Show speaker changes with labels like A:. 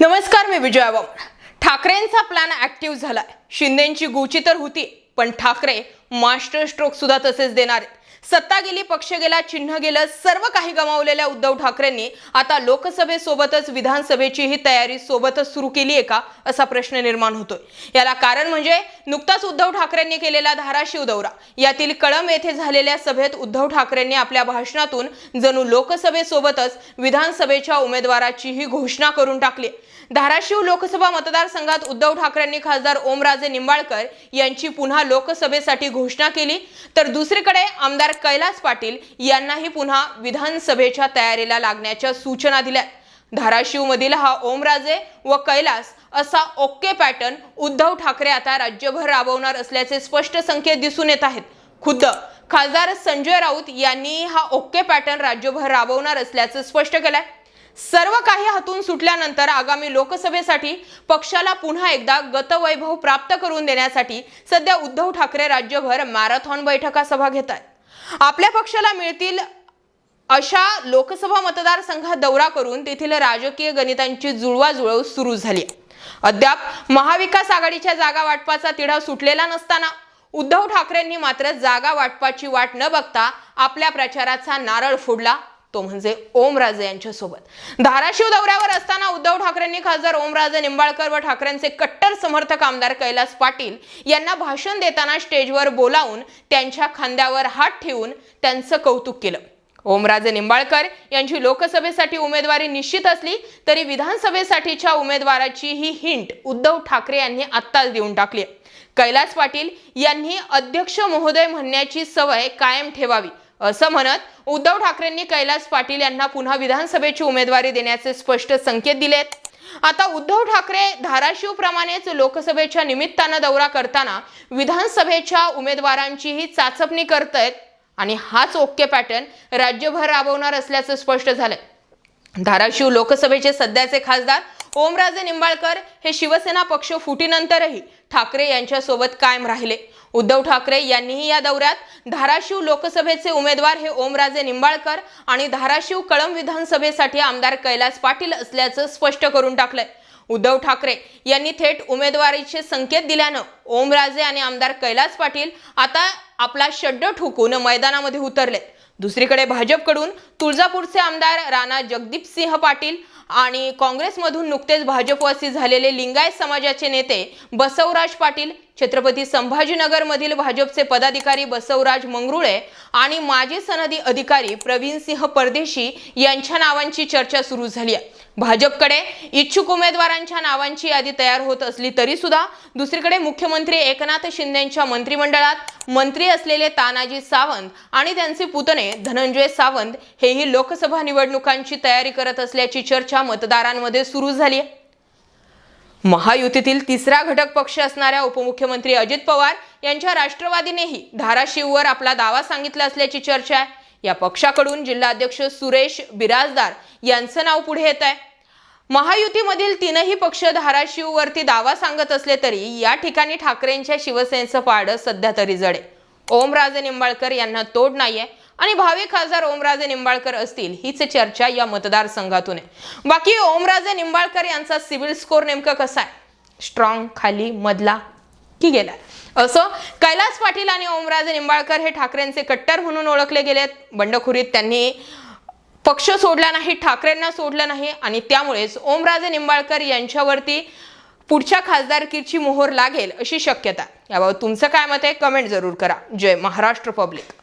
A: नमस्कार मी विजया वामन ठाकरेंचा प्लॅन ऍक्टिव्ह झालाय. शिंदेची गुची तर होती पण ठाकरे मास्टर स्ट्रोक सुद्धा तसेच देणार सत्ता गेली पक्ष गेला चिन्ह गेलं सर्व काही गमावलेल्या उद्धव ठाकरेंनी आता लोकसभेसोबतच विधानसभेचीही तयारी सोबतच सुरू केली आहे का असा प्रश्न निर्माण होतोय. याला कारण म्हणजे नुकताच उद्धव ठाकरेंनी केलेला धाराशिव दौरा यातील कळंब येथे झालेल्या सभेत उद्धव ठाकरेंनी आपल्या भाषणातून जणू लोकसभेसोबतच विधानसभेच्या उमेदवाराचीही घोषणा करून टाकली. धाराशिव लोकसभा मतदारसंघात उद्धव ठाकरेंनी खासदार ओमराजे निंबाळकर यांची पुन्हा लोकसभेसाठी घोषणा केली. तर दुसरीकडे आमदार कैलास पाटील यांनाही पुन्हा विधानसभेच्या तयारीला लागण्याच्या सूचना दिल्या. धाराशिवमधील हा ओमराजे व कैलास असा ओके पॅटर्न उद्धव ठाकरे आता राज्यभर राबवणार असल्याचे स्पष्ट संकेत दिसून येत आहेत. खुद्द खासदार संजय राऊत यांनी हा ओके पॅटर्न राज्यभर राबवणार असल्याचं स्पष्ट केलंय. सर्व काही हातून सुटल्यानंतर आगामी लोकसभेसाठी पक्षाला पुन्हा एकदा गतवैभव प्राप्त करून देण्यासाठी सध्या उद्धव ठाकरे राज्यभर मॅरेथॉन बैठका सभा घेत आहेत आपल्या पक्षाला मिळतील अशा लोकसभा मतदारसंघात दौरा करून तेथील राजकीय गणितांची जुळवाजुळव सुरू झाली आहे. अद्याप महाविकास आघाडीच्या जागा वाटपाचा तिढा सुटलेला नसताना उद्धव ठाकरेंनी मात्र जागा वाटपाची वाट न बघता आपल्या प्रचाराचा नारळ फोडला तो म्हणजे ओमराजे यांच्यासोबत. धाराशिव दौऱ्यावर असताना उद्धव ठाकरेंनी खासदार ओमराजे निंबाळकर व ठाकरेंचे कट्टर समर्थक आमदार कैलास पाटील यांना भाषण देताना स्टेजवर बोलावून त्यांच्या खांद्यावर हात ठेवून त्यांचं कौतुक केलं. ओमराजे निंबाळकर यांची लोकसभेसाठी उमेदवारी निश्चित असली तरी विधानसभेसाठीच्या उमेदवाराची ही हिंट उद्धव ठाकरे यांनी आत्ताच देऊन टाकली कैलास पाटील यांनी अध्यक्ष महोदय म्हणण्याची सवय कायम ठेवावी असं म्हणत उद्धव ठाकरेंनी कैलास पाटील यांना पुन्हा विधानसभेची उमेदवारी देण्याचे स्पष्ट संकेत दिलेत. आता उद्धव ठाकरे धाराशिव प्रमाणेच लोकसभेच्या निमित्तानं दौरा करताना विधानसभेच्या उमेदवारांचीही चाचपणी करतायत आणि हाच ओके पॅटर्न राज्यभर राबवणार असल्याचं स्पष्ट झालंय. धाराशिव लोकसभेचे सध्याचे खासदार ओमराजे निंबाळकर हे शिवसेना पक्ष फुटीनंतरही ठाकरे यांच्यासोबत कायम राहिले. उद्धव ठाकरे यांनीही या दौऱ्यात धाराशिव लोकसभेचे उमेदवार हे ओमराजे निंबाळकर आणि धाराशिव कळंब विधानसभेसाठी आमदार कैलास पाटील असल्याचं स्पष्ट करून टाकलंय. उद्धव ठाकरे यांनी थेट उमेदवारीचे संकेत दिल्यानं ओमराजे आणि आमदार कैलास पाटील आता आपला शड्ड ठोकून मैदानामध्ये उतरले दुसरीकडे भाजपकडून तुळजापूरचे आमदार राणा जगदीपसिंह पाटील आणि काँग्रेसमधून नुकतेच भाजपवासी झालेले लिंगायत समाजाचे नेते बसवराज पाटील छत्रपती संभाजीनगरमधील भाजपचे पदाधिकारी बसवराज मंगरुळे आणि माजी सनदी अधिकारी प्रवीणसिंह परदेशी यांच्या नावांची चर्चा सुरू झाली आहे. भाजपकडे इच्छुक उमेदवारांच्या नावांची यादी तयार होत असली तरी सुद्धा दुसरीकडे मुख्यमंत्री एकनाथ शिंदेच्या मंत्रिमंडळात मंत्री असलेले तानाजी सावंत आणि त्यांचे पुतणे धनंजय सावंत हेही लोकसभा निवडणुकांची तयारी करत असल्याची चर्चा मतदारांमध्ये सुरू झाली आहे महायुतीतील तिसरा घटक पक्ष असणाऱ्या उपमुख्यमंत्री अजित पवार यांच्या राष्ट्रवादीनेही धाराशिववर आपला दावा सांगितला असल्याची चर्चा आहे. या पक्षाकडून जिल्हाध्यक्ष सुरेश बिराजदार यांचं नाव पुढे येत आहे. महायुतीमधील तीनही पक्ष धाराशिववरती दावा सांगत असले तरी या ठिकाणी ठाकरेंच्या शिवसेनेचं पाड सध्या तरी जडे ओमराजे निंबाळकर यांना तोड नाहीये आणि भावी खासदार ओमराजे निंबाळकर असतील हीच चर्चा या मतदारसंघातून आहे. बाकी ओमराजे निंबाळकर यांचा सिव्हिल स्कोर नेमका कसा आहे? स्ट्रॉंग खाली मधला की गेलाय असं कैलास पाटील आणि ओमराजे निंबाळकर हे ठाकरेंचे कट्टर म्हणून ओळखले गेलेत. बंडखोरीत त्यांनी पक्ष सोडला नाही ठाकरेंना सोडलं नाही आणि त्यामुळेच ओमराजे निंबाळकर यांच्यावरती पुढच्या खासदारकीची मोहर लागेल अशी शक्यता याबाबत तुमचं काय मत आहे कमेंट जरूर करा. जय महाराष्ट्र पब्लिक.